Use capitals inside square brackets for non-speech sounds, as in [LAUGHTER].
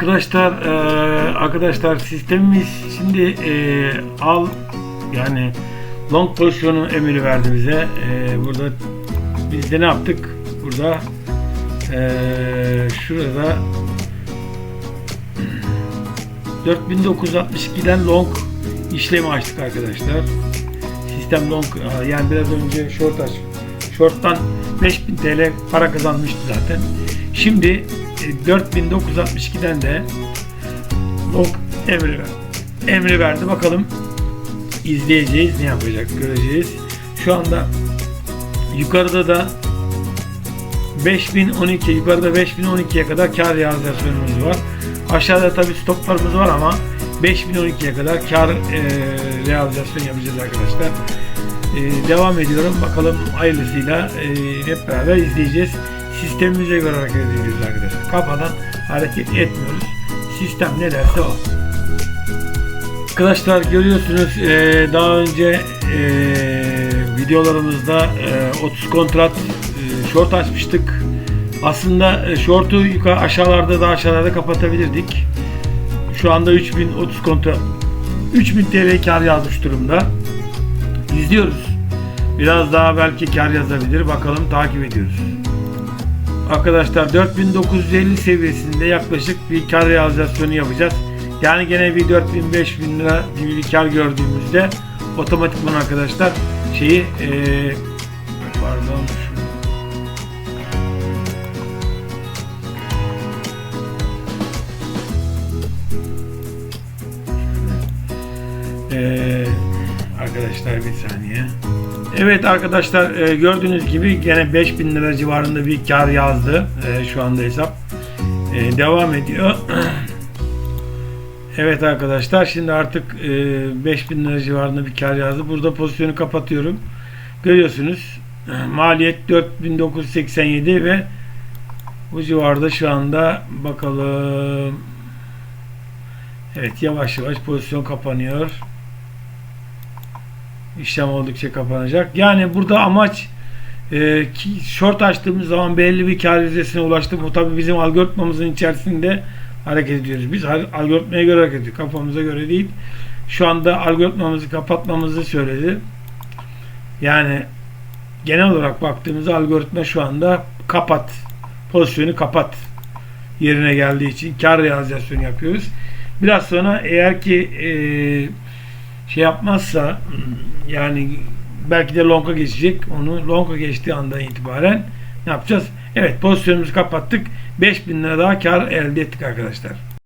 arkadaşlar e, arkadaşlar sistemimiz şimdi e, al yani long pozisyonu emiri verdi bize. E, burada biz de ne yaptık? Burada e, şurada 4962'den long işlemi açtık arkadaşlar. Sistem long yani biraz önce short aç. Short'tan 5000 TL para kazanmıştı zaten. Şimdi e, 4962'den de long emri verdi. Emri verdi. Bakalım izleyeceğiz. Ne yapacak göreceğiz. Şu anda yukarıda da 5012 yukarıda 5012'ye kadar kar realizasyonumuz var. Aşağıda tabi stoplarımız var ama 5012'ye kadar kar e, realizasyon yapacağız arkadaşlar. E, devam ediyorum. Bakalım hayırlısıyla e, hep beraber izleyeceğiz. Sistemimize göre hareket ediyoruz arkadaşlar. Kafadan hareket etmiyoruz. Sistem ne derse o. Arkadaşlar görüyorsunuz e, daha önce e, videolarımızda e, 30 kontrat e, short açmıştık. Aslında e, short'u yukarı aşağılarda da aşağılarda kapatabilirdik. Şu anda 3030 kontrat 3000 TL kar yazmış durumda. İzliyoruz. Biraz daha belki kar yazabilir. Bakalım takip ediyoruz. Arkadaşlar 4950 seviyesinde yaklaşık bir kar realizasyonu yapacağız. Yani gene bir 4000-5000 lira gibi bir kar gördüğümüzde otomatikman arkadaşlar şeyi ee, pardon Ee, arkadaşlar bir saniye. Evet arkadaşlar e, gördüğünüz gibi gene 5000 lira civarında bir kar yazdı. E, şu anda hesap e, devam ediyor. [CLEARS THROAT] evet arkadaşlar şimdi artık e, 5000 lira civarında bir kar yazdı. Burada pozisyonu kapatıyorum. Görüyorsunuz [CLEARS THROAT] maliyet 4987 ve bu civarda şu anda bakalım. Evet yavaş yavaş pozisyon kapanıyor. İşlem oldukça kapanacak. Yani burada amaç e, short açtığımız zaman belli bir kar yüzdesine ulaştık. Bu tabi bizim algoritmamızın içerisinde hareket ediyoruz. Biz al- algoritmaya göre hareket ediyoruz. Kafamıza göre değil. Şu anda algoritmamızı kapatmamızı söyledi. Yani genel olarak baktığımızda algoritma şu anda kapat. Pozisyonu kapat yerine geldiği için kar realizasyonu yapıyoruz. Biraz sonra eğer ki eee şey yapmazsa yani belki de longa geçecek. Onu longa geçtiği andan itibaren ne yapacağız? Evet pozisyonumuzu kapattık. 5000 lira daha kar elde ettik arkadaşlar.